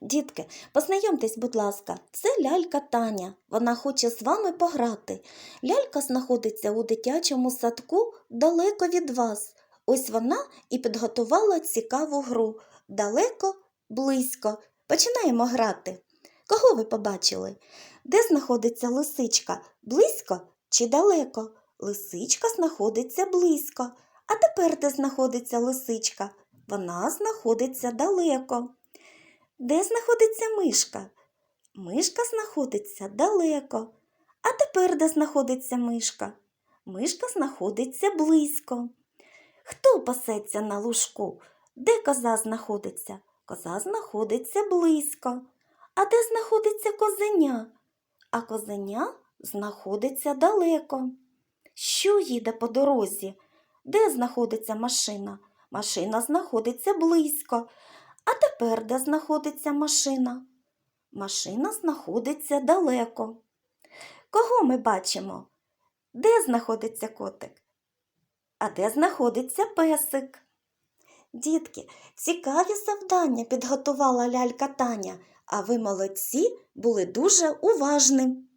Дітки, познайомтесь, будь ласка, це лялька Таня. Вона хоче з вами пограти. Лялька знаходиться у дитячому садку далеко від вас. Ось вона і підготувала цікаву гру. Далеко, близько. Починаємо грати. Кого ви побачили? Де знаходиться лисичка? Близько чи далеко? Лисичка знаходиться близько. А тепер де знаходиться лисичка? Вона знаходиться далеко. Де знаходиться мишка? Мишка знаходиться далеко. А тепер де знаходиться мишка? Мишка знаходиться близько. Хто пасеться на лужку? Де коза знаходиться? Коза знаходиться близько. А де знаходиться козеня? А козеня знаходиться далеко. Що їде по дорозі? Де знаходиться машина? Машина знаходиться близько. А тепер де знаходиться машина? Машина знаходиться далеко. Кого ми бачимо? Де знаходиться котик? А де знаходиться песик? Дітки, цікаві завдання підготувала лялька Таня, а ви молодці були дуже уважним.